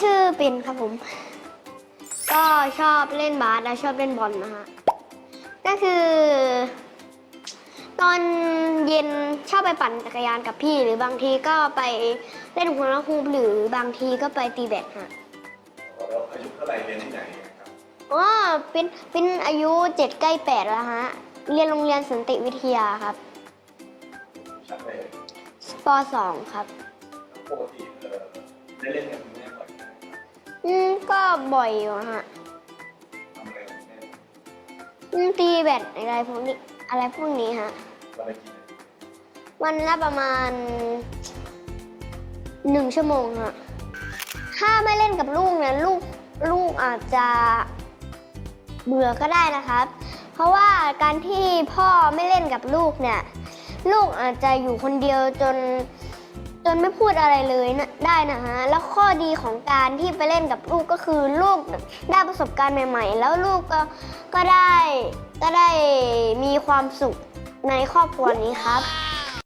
ชื่อเป็นครับผม ก็ชอบเล่นบาสและชอบเล่นบอลนะฮะก็คือ ตอนเย็นชอบไปปั่นจักรยานกับพี่ หรือบางทีก็ไปเล่นหัวละฮูปหรือบางทีก็ไปตีแบดฮะแล้วอายุเท่าไหร่เรียนที่ไหนครับอ๋อเป็นเป็นอายุเจ็ดใกล้แปดแล้วฮะเรียนโรงเรียนสันติวิทยาครับชั้นไหนปสองครับ ปกติเออได้เล่นกับคุณแม่บ่ อืมก็บ่อยอยู่ฮะทำอะไรกับคุณแม่อืมตีแบดอะไรพวกนี้ อะไรพวกนี้ฮะ วันละกี่นาทีวันละประมาณหนึ่งชั่วโมงฮะ ถ้าไม่เล่นกับลูกเนี่ยลูกลูกอาจจะเบื่อก็ได้นะครับ เพราะว่าการที่พ่อไม่เล่นกับลูกเนี่ย ลูกอาจจะอยู่คนเดียวจน นไม่พูดอะไรเลยนะได้นะฮะ แล้วข้อดีของการที่ไปเล่นกับลูกก็คือลูกได้ประสบการณ์ใหม่ ๆ แล้วลูกก็ก็ได้ก็ได้มีความสุขในครอบครัวนี้ครับ